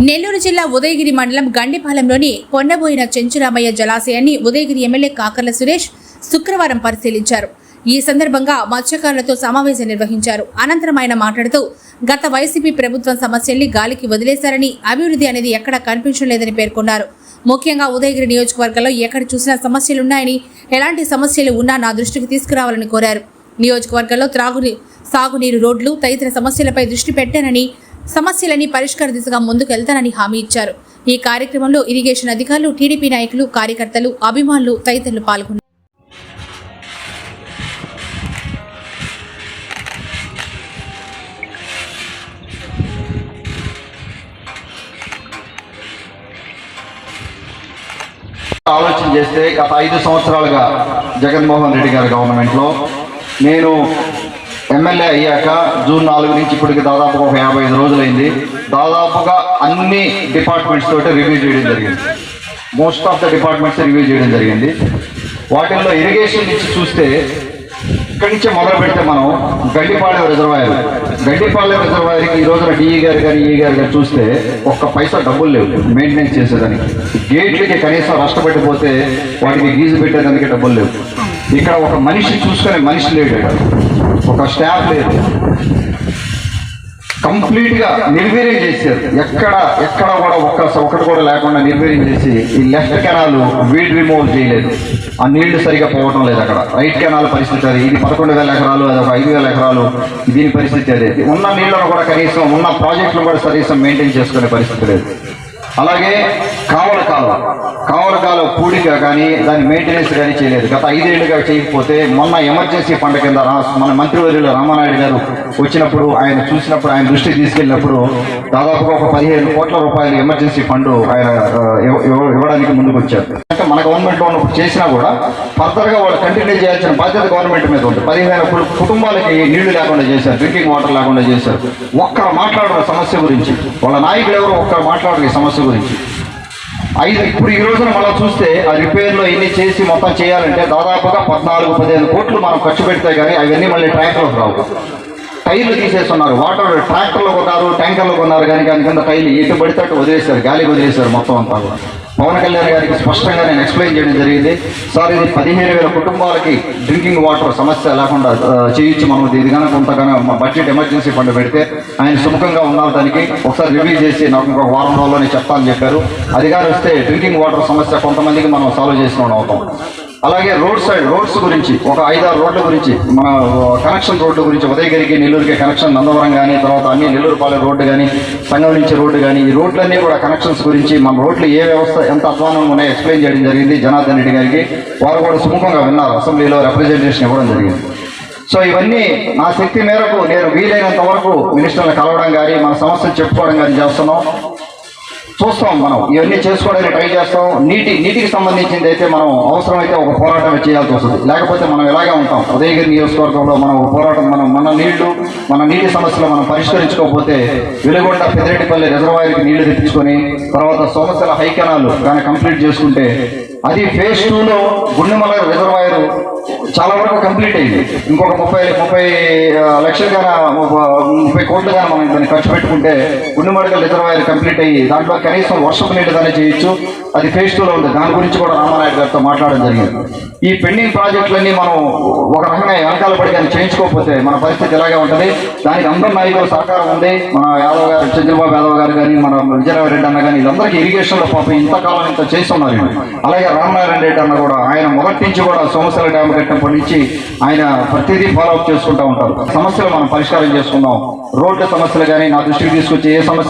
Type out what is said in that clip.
నెల్లూరు జిల్లా ఉదయగిరి మండలం గండిపాలెంలోని కొండబోయిన చెంచురామయ్య జలాశయాన్ని ఉదయగిరి ఎమ్మెల్యే కాకర్ల సురేష్ శుక్రవారం పరిశీలించారు. ఈ సందర్భంగా మత్స్యకారులతో సమావేశం నిర్వహించారు. అనంతరం ఆయన మాట్లాడుతూ గత వైసీపీ ప్రభుత్వం సమస్యల్ని గాలికి వదిలేశారని అభివృద్ధి అనేది ఎక్కడా కనిపించలేదని పేర్కొన్నారు. ముఖ్యంగా ఉదయగిరి నియోజకవర్గంలో ఎక్కడ చూసినా సమస్యలున్నాయని ఎలాంటి సమస్యలు ఉన్నా నా దృష్టికి తీసుకురావాలని కోరారు. నియోజకవర్గంలో త్రాగుని సాగునీరు రోడ్లు తదితర సమస్యలపై దృష్టి పెట్టానని సమస్యలని పరిష్కార దిశగా ముందుకెళ్తానని హామీ ఇచ్చారు. ఈ కార్యక్రమంలో ఇరిగేషన్ అధికారులు టీడీపీ నాయకులు కార్యకర్తలు అభిమానులు తదితరులు పాల్గొన్నారు. ఆలోచన చేస్తే గత ఐదు సంవత్సరాలుగా జగన్మోహన్ రెడ్డి గారి గవర్నమెంట్లో నేను ఎమ్మెల్యే అయ్యాక జూన్ నాలుగు నుంచి ఇప్పటికి దాదాపుగా ఒక యాభై ఐదు రోజులైంది. దాదాపుగా అన్ని డిపార్ట్మెంట్స్ తోటి రివ్యూ చేయడం జరిగింది. Most of the departments review చేయడం జరిగింది. వాటిల్లో ఇరిగేషన్ నుంచి చూస్తే ఇక్కడి నుంచే మొదలు పెడితే మనం గడ్డిపాలెం రిజర్వాయర్ గడ్డిపాలెం రిజర్వాయర్కి ఈ రోజున డిఈ గారు కానీ ఈ గారు కానీ చూస్తే ఒక్క పైసా డబ్బులు లేవు. మెయింటెనెన్స్ చేసేదానికి. గేట్లకి కనీసం నష్టపెట్టిపోతే వాటికి గీజు పెట్టేదానికి డబ్బులు లేవు. ఇక్కడ ఒక మనిషి చూసుకునే మనిషి లేడు ఒక స్టాఫ్ లేదు కంప్లీట్గా నిర్వీర్యం చేశారు. ఎక్కడ ఎక్కడ కూడా ఒక్క ఒకటి కూడా లేకుండా నిర్వీర్యం చేసి ఈ లెఫ్ట్ కెనాల్ వీడ్ రిమూవ్ చేయలేదు. ఆ నీళ్ళు సరిగా పోవటం లేదు అక్కడ. రైట్ కెనాల్ పరిస్థితి అది. ఇది పదకొండు వేల ఎకరాలు అది ఒక ఐదు వేల ఎకరాలు దీని పరిస్థితి అదే. ఉన్న నీళ్ళను కూడా కనీసం ఉన్న ప్రాజెక్టులు కూడా కనీసం మెయింటైన్ చేసుకునే పరిస్థితి లేదు. అలాగే కావల కాలువ కావల కాలువ పూడిక కానీ దాని మెయింటెనెన్స్ కానీ చేయలేదు. గత ఐదేళ్ళుగా చేయకపోతే మొన్న ఎమర్జెన్సీ ఫండ్ కింద రా- మన మంత్రివర్యులు రామానాయుడు గారు వచ్చినప్పుడు ఆయన చూసినప్పుడు ఆయన దృష్టికి తీసుకెళ్ళినప్పుడు దాదాపుగా ఒక పదిహేను కోట్ల రూపాయలు ఎమర్జెన్సీ ఫండ్ ఆయన ఇవ్వడానికి ముందుకు వచ్చారు మన గవర్నమెంట్లో ఉన్నప్పుడు చేసినా కూడా ఫర్దర్గా వాళ్ళు కంటిన్యూ చేయాల్సిన బాధ్యత గవర్నమెంట్ మీద ఉంది పదిహేను కుటుంబాలకి నీళ్ళు లేకుండా చేశారు డ్రింకింగ్ వాటర్ లేకుండా చేశారు. ఒక్కరు మాట్లాడరు సమస్య గురించి. వాళ్ళ నాయకులు ఎవరు ఒక్కరు మాట్లాడరు ఈ సమస్య గురించి. ఐదు ఇప్పుడు ఈ రోజున మనం చూస్తే ఆ రిపేర్లో ఎన్ని చేసి మొత్తం చేయాలంటే దాదాపుగా పద్నాలుగు పదిహేను కోట్లు మనం ఖర్చు పెడితే కానీ అవన్నీ మళ్ళీ ట్రాక్టర్లకు రావు. టైర్లు తీసేస్తున్నారు. వాటర్ ట్రాక్టర్లో కొన్నారు ట్యాంకర్లో కొన్నారు కానీ దాని కింద టైర్లు ఎటు పడితే అటు వదిలేశారు. గాలికి వదిలేశారు మొత్తం అంతా కూడా. పవన్ కళ్యాణ్ గారికి స్పష్టంగా నేను ఎక్స్ప్లెయిన్ చేయడం జరిగింది. సార్ ఇది పదిహేను వేల కుటుంబాలకి డ్రింకింగ్ వాటర్ సమస్య లేకుండా చేయించి మనం ఇది కనుక కొంతగానో మా బడ్జెట్ ఎమర్జెన్సీ ఫండ్ పెడితే ఆయన సుముఖంగా ఉండడానికి ఒకసారి రివ్యూ చేసి నాకు ఇంకొక వారం రోజుల్లోనే చెప్తానని చెప్పారు. అధికారులు వస్తే డ్రింకింగ్ వాటర్ సమస్య కొంతమందికి మనం సాల్వ్ చేసిన అవుతాం అలాగే రోడ్ సైడ్ రోడ్స్ గురించి ఒక ఐదారు రోడ్ల గురించి మన కనెక్షన్ రోడ్ల గురించి ఉదయగిరికి నెల్లూరుకి కనెక్షన్ నందవరం కానీ తర్వాత అన్ని నెల్లూరుపాలెం రోడ్డు కానీ సంగం నుంచి రోడ్డు కానీ ఈ రోడ్లన్నీ కూడా కనెక్షన్స్ గురించి మన రోడ్లు ఏ వ్యవస్థ ఎంత అధ్వానంగా ఉన్నాయో ఎక్స్ప్లెయిన్ చేయడం జరిగింది జనార్దన్ రెడ్డి గారికి. వారు కూడా సుముఖంగా విన్నారు అసెంబ్లీలో రిప్రజెంటేషన్ ఇవ్వడం జరిగింది. సో ఇవన్నీ నా శక్తి మేరకు నేను వీలైనంత వరకు మినిస్టర్లు కలవడం కానీ మన సమస్యలు చెప్పుకోవడం కానీ చేస్తున్నాం. చూస్తాం మనం. ఇవన్నీ చేసుకోవడానికి ట్రై చేస్తాం. నీటి నీటికి సంబంధించింది అయితే మనం అవసరమైతే ఒక పోరాటం చేయాల్సి వస్తుంది. లేకపోతే మనం ఇలాగే ఉంటాం. ఉదయగిరి నియోజకవర్గంలో మనం ఒక పోరాటం మనం నీళ్ళు మన నీటి సమస్యలు మనం పరిష్కరించుకోకపోతే వెలుగొండ పెద్దిరెడ్డిపల్లి రిజర్వాయర్కి నీళ్ళు తెప్పించుకొని తర్వాత సోమశల హైకెనాలు కానీ కంప్లీట్ చేసుకుంటే అది ఫేజ్ టూలో గుండెమల రిజర్వాయర్ చాలా వరకు కంప్లీట్ అయింది. ఇంకొక ముప్పై ముప్పై ఆ, లక్షలు కానీ ముప్పై కోట్లు కానీ మనం దాన్ని ఖర్చు పెట్టుకుంటే గుండెమడకల్ రిజర్వాయర్ కంప్లీట్ అయ్యి దాంట్లో కనీసం వర్షపు నీళ్ళు దాన్ని చేయొచ్చు. అది ఫేజ్ టూలో ఉంది. దాని గురించి కూడా రామానాయుడు గారితో మాట్లాడడం జరిగింది. ఈ పెండింగ్ ప్రాజెక్టులన్నీ మనం ఒక రకంగా వెనకాల పడి కానీ చేయించుకోకపోతే మన పరిస్థితి ఇలాగే ఉంటుంది. దానికి అందరి నాయకుల సహకారం ఉంది. మన యాదవ్ గారు చంద్రబాబు యాదవ్ గారు కానీ మన విజయరావు రెడ్డి అన్న కానీ వీళ్ళందరికీ ఇరిగేషన్లో పాపం ఇంతకాలం ఇంత చేస్తున్నారు అలాగే రామనారాయణ రెడ్డి అన్న కూడా ఆయన మొదటి నుంచి కూడా సోమశల డ్యామ్ కట్టినప్పటి నుంచి ఆయన ప్రతిదీ ఫాలో అప్ చేసుకుంటూ ఉంటారు. సమస్యలు మనం పరిష్కారం చేసుకుందాం. రోడ్డు సమస్యలు కానీ నా దృష్టికి తీసుకొచ్చి ఏ సమస్య